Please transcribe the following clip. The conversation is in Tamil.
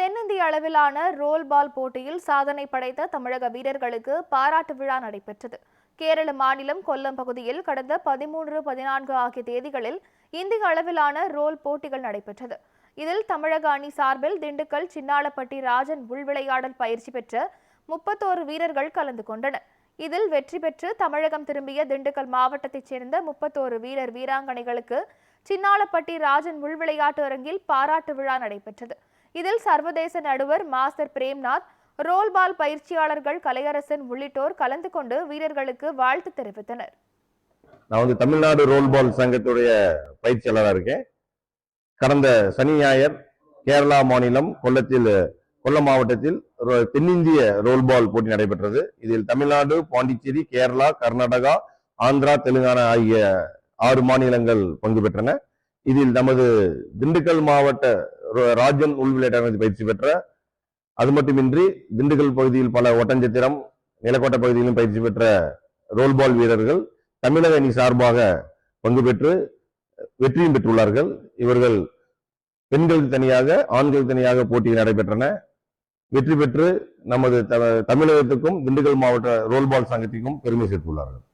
தென்னிந்திய அளவிலான ரோல் பால் போட்டியில் சாதனை படைத்த தமிழக வீரர்களுக்கு பாராட்டு விழா நடைபெற்றது. கேரள மாநிலம் கொல்லம் பகுதியில் கடந்த பதிமூன்று பதினான்கு ஆகிய தேதிகளில் இந்திய அளவிலான ரோல் போட்டிகள் நடைபெற்றது. இதில் தமிழக அணி சார்பில் திண்டுக்கல் சின்னாளப்பட்டி ராஜன் உள்விளையாடல் பயிற்சி பெற்ற முப்பத்தோரு வீரர்கள் கலந்து கொண்டனர். இதில் வெற்றி பெற்று தமிழகம் திரும்பிய திண்டுக்கல் மாவட்டத்தைச் சேர்ந்த முப்பத்தோரு வீரர் வீராங்கனைகளுக்கு சின்னாளப்பட்டி ராஜன் உள்விளையாட்டு அரங்கில் பாராட்டு விழா நடைபெற்றது. இதில் சர்வதேச நடுவர் மாஸ்டர் பிரேம்நாத் ரோல் பால் பயிற்சியாளர்கள் கலையரசன் உள்ளிட்டோர் கலந்து கொண்டு வீரர்களுக்கு வாழ்த்து தெரிவித்தனர். நான் வந்து தமிழ்நாடு ரோல் பால் சங்கத்துடைய பயிற்சியாளராக இருக்கேன். கடந்த சனி ஞாயிறு கேரளா மாநிலம் கொல்லத்தில் கொல்லம் மாவட்டத்தில் ரோ- தென்னிந்திய ரோல்பால் போட்டி நடைபெற்றது. இதில் தமிழ்நாடு பாண்டிச்சேரி கேரளா கர்நாடகா ஆந்திரா தெலுங்கானா ஆகிய ஆறு மாநிலங்கள் பங்கு பெற்றன. இதில் நமது திண்டுக்கல் மாவட்ட ராஜன் ராஜன் உள்விளையாட்டு பயிற்சி பெற்ற அது மட்டுமின்றி திண்டுக்கல் பகுதியில் பல ஒட்டஞ்சத்திரம் நிலக்கோட்டை பகுதியிலும் பயிற்சி பெற்ற ரோல் பால் வீரர்கள் தமிழக அணி சார்பாக பங்கு பெற்று வெற்றியும் பெற்றுள்ளார்கள். இவர்கள் பெண்கள் தனியாக ஆண்கள் தனியாக போட்டிகள் நடைபெற்றன. வெற்றி பெற்று நமது தமிழகத்துக்கும் திண்டுக்கல் மாவட்ட ரோல்பால் சங்கத்திற்கும் பெருமை சேர்த்துள்ளார்கள்.